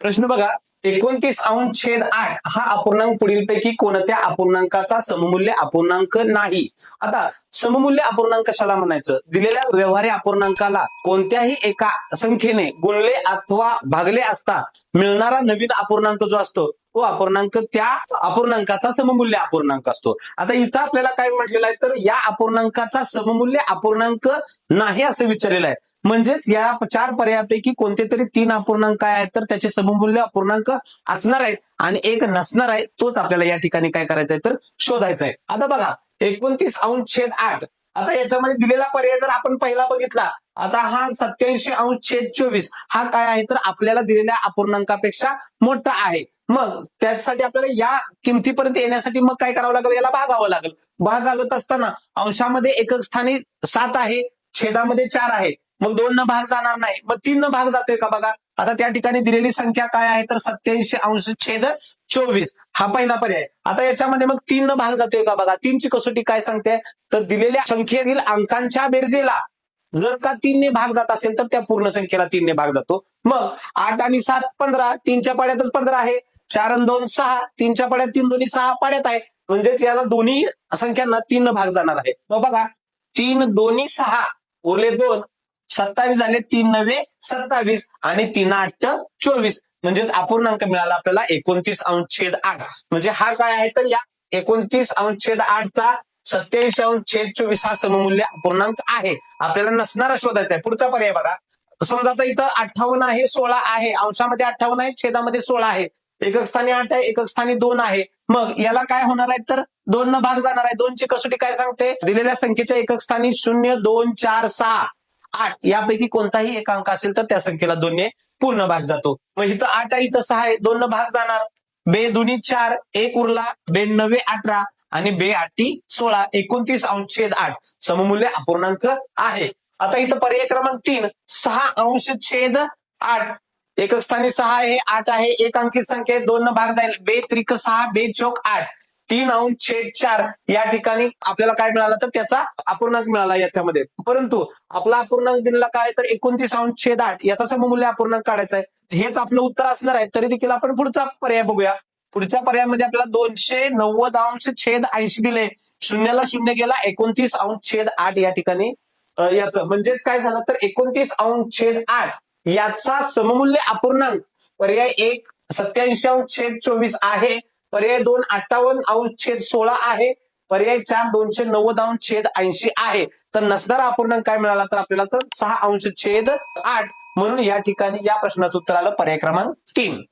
प्रश्न बघा एकोणतीस अंश छेद आठ हा अपूर्णांक पुढीलपैकी कोणत्या अपूर्णांकाचा सममूल्य अपूर्णांक नाही? आता सममूल्य अपूर्णांक कशाला म्हणायचं? दिलेल्या व्यवहारी अपूर्णांकाला कोणत्याही एका संख्येने गुणले अथवा भागले असता मिळणारा नवीन अपूर्णांक जो असतो तो अपूर्णांक त्या अपूर्णांकाचा सममूल्य अपूर्णांक असतो. आता इथं आपल्याला काय म्हटलेलं आहे? तर या अपूर्णांकाचा सममूल्य अपूर्णांक नाही असं विचारलेलं आहे. म्हणजेच या चार पर्यायापैकी कोणते तरी तीन अपूर्णांक काय आहेत तर त्याचे सममूल्य अपूर्णांक असणार आहेत आणि एक नसणार आहे तोच आपल्याला या ठिकाणी काय करायचा आहे तर शोधायचा आहे आता बघा एकोणतीस अंश छेद आठ. आता याच्यामध्ये दिलेला पर्याय जर आपण पहिला बघितला आता हा सत्याऐंशी अंश छेद चोवीस हा काय आहे तर आपल्याला दिलेल्या अपूर्णांकापेक्षा मोठा आहे. मग त्यासाठी आपल्याला या किमतीपर्यंत येण्यासाठी मग काय करावं लागेल? याला भागावं लागेल. भाग घालत असताना अंशामध्ये एकक स्थानी सात आहे छेदामध्ये चार आहे. मग दोन न भाग जाणार नाही. मग तीन न भाग जातोय का बघा? आता त्या ठिकाणी दिलेली संख्या काय आहे? तर सत्याऐंशी अंश छेद चोवीस. हा पहिला पर्याय. आता याच्यामध्ये मग तीन न भाग जातोय का बघा? तीनची कसोटी काय सांगते? तर दिलेल्या संख्येतील अंकांच्या बेरजेला जर का तीनने भाग जात असेल तर त्या पूर्ण संख्येला तीनने भाग जातो. मग आठ आणि सात पंधरा तीनच्या पाड्यातच पंधरा आहे. चार आणि दोन सहा. तीनच्या पाड्यात तीन दोन्ही सहा पाड्यात आहे. म्हणजेच याला दोन्ही संख्यांना तीन भाग जाणार आहे. मग बघा तीन दोन्ही सहा उरले दोन सत्तावीस झाले तीन नव्हे सत्तावीस आणि तीन आठ चोवीस. म्हणजेच अपूर्णांक मिळाला आपल्याला एकोणतीस अंश छेद आठ. म्हणजे हा काय आहे तर या एकोणतीस अंश छेद आठचा सत्याऐंशी अंश छेद चोवीस हा सममूल्य अपूर्णांक आहे. आपल्याला नसणारा शोधायचा आहे. पुढचा पर्याय बघा. समजा आता इथं अठ्ठावन्न आहे सोळा आहे. अंशामध्ये अठ्ठावन्न आहे छेदामध्ये सोळा आहे. एकक स्थानी आठ आहे एकक स्थानी दोन आहे. मग याला काय होणार आहे तर? दोन न भाग जाणार आहे. दोनची कसोटी काय सांगते? दिलेल्या संख्येच्या एकक स्थानी शून्य दोन चार सहा. आठ. यापैकी कोणताही एक अंक असेल तर त्या संख्येला दोनने पूर्ण भाग जातो. मग इथं आठ आहे इथं सहा आहे दोन भाग जाणार. बे दोन्ही चार एक उरला. बे नवे अठरा आणि बे आठी सोळा. एकोणतीस अंश छेद आठ. सममूल्य अपूर्णांक आहे. आता इथं पर्याय क्रमांक तीन. सहा अंश छेद आठ. एकक स्थानी सहा आहे आठ आहे. एक अंकित संख्या दोन भाग जाईल. बे त्रिक सहा बे चौक आठ. तीन अंश छेद चार या ठिकाणी आपल्याला काय मिळाला तर त्याचा अपूर्णांक मिळाला याच्यामध्ये. परंतु आपला अपूर्णांक दिलेला काय तर एकोणतीस अंश छेद आठ याचा सममूल्य अपूर्णांक काढायचा आहे. हेच आपलं उत्तर असणार आहे. तरी देखील आपण पुढचा पर्याय बघूया. पुढच्या पर्यायामध्ये आपल्याला दोनशे नव्वद अंश छेद ऐंशी दिले. शून्याला शून्य गेला. एकोणतीस अंश छेद आठ या ठिकाणी याचं. म्हणजेच काय झालं तर एकोणतीस अंश छेद आठ याचा सममूल्य अपूर्णांक पर्याय एक सत्याऐंशी अंश छेद चोवीस आहे. पर्याय दोन अठ्ठावन्न अंश छेद सोळा आहे. पर्याय चार दोनशे नव्वद अंश छेद ऐंशी आहे. तर नसणारा अपूर्णांक काय मिळाला तर आपल्याला तर सहा अंश छेद आठ. म्हणून या ठिकाणी या प्रश्नाचं उत्तर आलं पर्याय क्रमांक तीन.